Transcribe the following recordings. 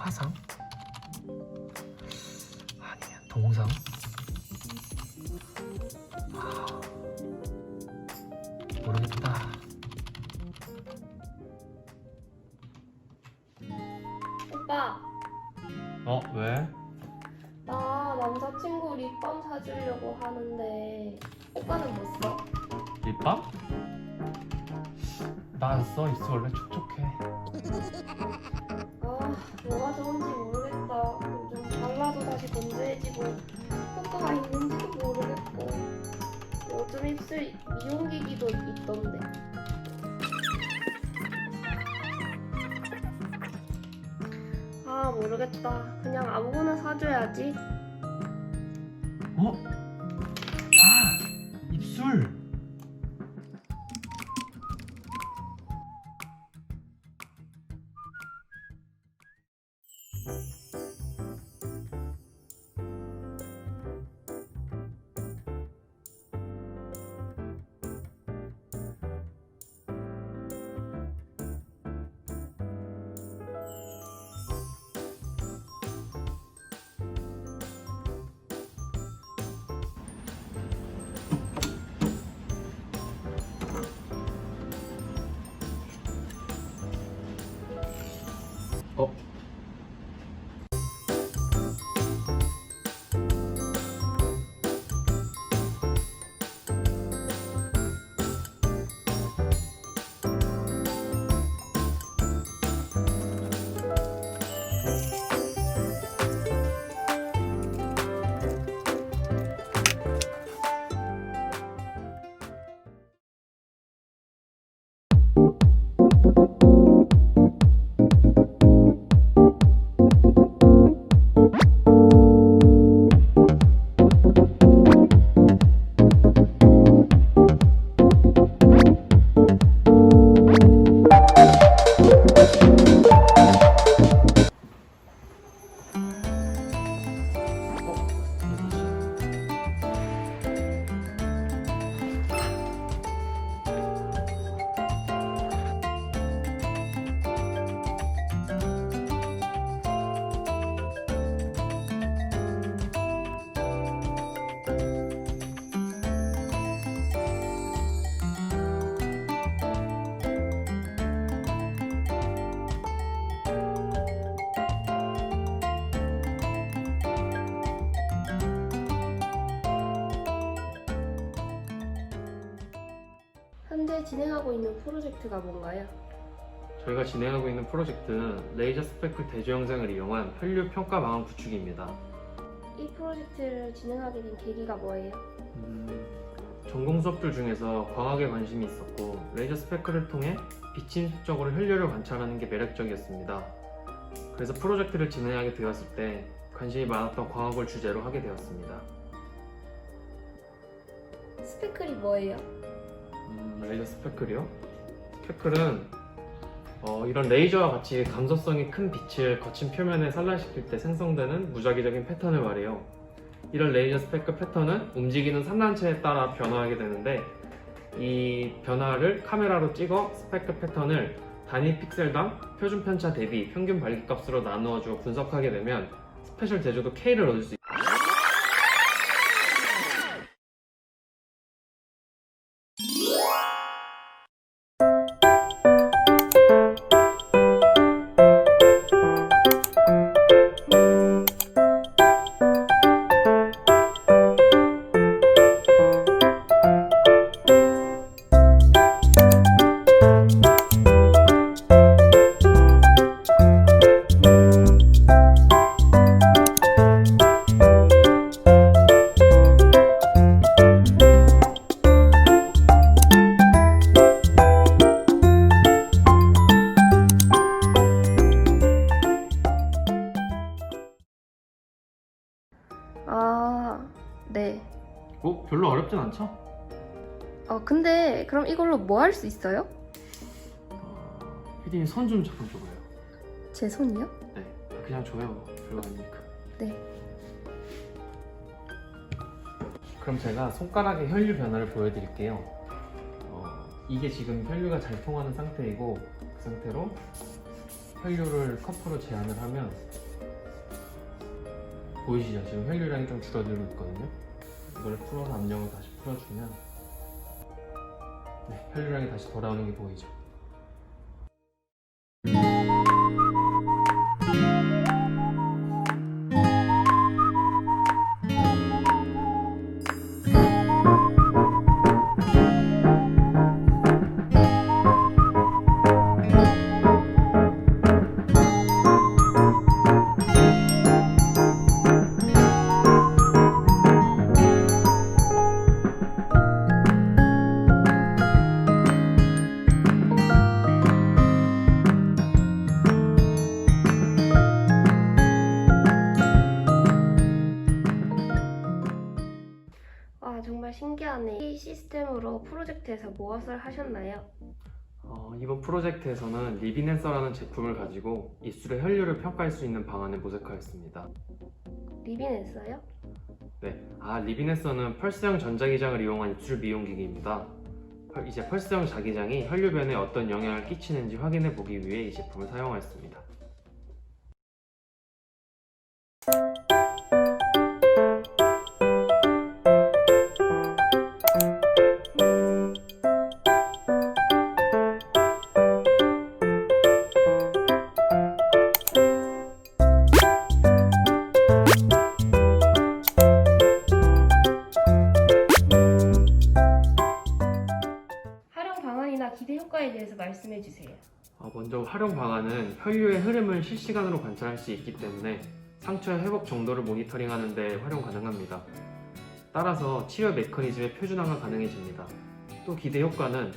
화상? 아니면 동상? 아, 모르겠다. 오빠, 어 왜? 나 남자친구 립밤 사주려고 하는데 오빠는 뭐 써? 립밤? 난 써 있어 원래 촉촉해. 입술 미용기기도 있던데. 아, 모르겠다. 그냥 아무거나 사줘야지. 어? 아 입술. 현재 진행하고 있는 프로젝트가 뭔가요? 저희가 진행하고 있는 프로젝트는 레이저 스펙클 대조 영상을 이용한 혈류 평가 방안 구축입니다. 이 프로젝트를 진행하게 된 계기가 뭐예요? 음, 전공 수업들 중에서 과학에 관심이 있었고 레이저 스펙클을 통해 인속적으로 혈류를 관찰하는 게 매력적이었습니다. 그래서 프로젝트를 진행하게 되었을 때 관심이 많았던 과학을 주제로 하게 되었습니다. 스페클이 뭐예요? 음, 레이저 스펙클이요? 스펙클은 어, 이런 레이저와 같이 감속성이 큰 빛을 거친 표면에 산란시킬 때 생성되는 무작위적인 패턴을 말해요. 이런 레이저 스펙클 패턴은 움직이는 산란체에 따라 변화하게 되는데 이 변화를 카메라로 찍어 스펙클 패턴을 단위 픽셀당 표준 편차 대비 평균 발기값으로 나누어 주어 분석하게 되면 스페셜 제조도 K를 얻을 수 있어요. 아, 네. 어? 별로 어렵진 않죠? 어, 근데 그럼 이걸로 뭐 할 수 있어요? 어, 피디님 손 좀 잠깐 줘봐요. 제 손이요? 네, 그냥 줘요. 별로 아니니까. 네. 그럼 제가 손가락의 혈류 변화를 보여드릴게요. 어, 이게 지금 혈류가 잘 통하는 상태이고 그 상태로 혈류를 컵으로 제한을 하면 보이시죠? 지금 혈류량이 좀 줄어들고 있거든요. 이걸 풀어서 압력을 다시 풀어주면 네, 혈류량이 다시 돌아오는 게 보이죠? 정말 신기하네. 이 시스템으로 프로젝트에서 무엇을 하셨나요? 어, 이번 프로젝트에서는 리비넨서라는 제품을 가지고 입술의 혈류를 평가할 수 있는 방안을 모색하였습니다. 리빈했어요? 네, 아 리비네서는 펄스형 전자기장을 이용한 입술 미용기기입니다. 펄- 이제 펄스형 자기장이 혈류변에 어떤 영향을 끼치는지 확인해 보기 위해 이 제품을 사용하였습니다. 방안이나 기대 효과에 대해서 말씀해 주세요. 어, 먼저 활용 방안은 혈류의 흐름을 실시간으로 관찰할 수 있기 때문에 상처의 회복 정도를 모니터링하는 데 활용 가능합니다. 따라서 치료 메커니즘의 표준화가 가능해집니다. 또 기대 효과는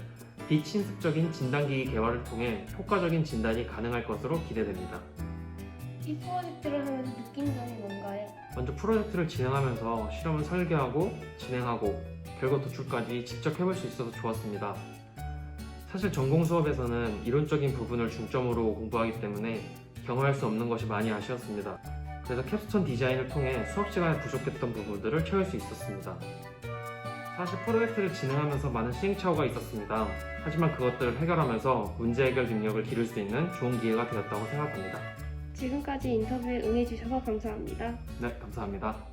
비친습적인 진단기기 개발을 통해 효과적인 진단이 가능할 것으로 기대됩니다. 이 프로젝트를 하면서 느낀 점이 뭔가요? 먼저 프로젝트를 진행하면서 실험을 설계하고 진행하고 결과 도출까지 직접 해볼 수 있어서 좋았습니다. 사실 전공 수업에서는 이론적인 부분을 중점으로 공부하기 때문에 경험할 수 없는 것이 많이 아쉬웠습니다. 그래서 캡스톤 디자인을 통해 수업 시간에 부족했던 부분들을 채울 수 있었습니다. 사실 프로젝트를 진행하면서 많은 시행착오가 있었습니다. 하지만 그것들을 해결하면서 문제 해결 능력을 기를 수 있는 좋은 기회가 되었다고 생각합니다. 지금까지 인터뷰에 응해주셔서 감사합니다. 네, 감사합니다.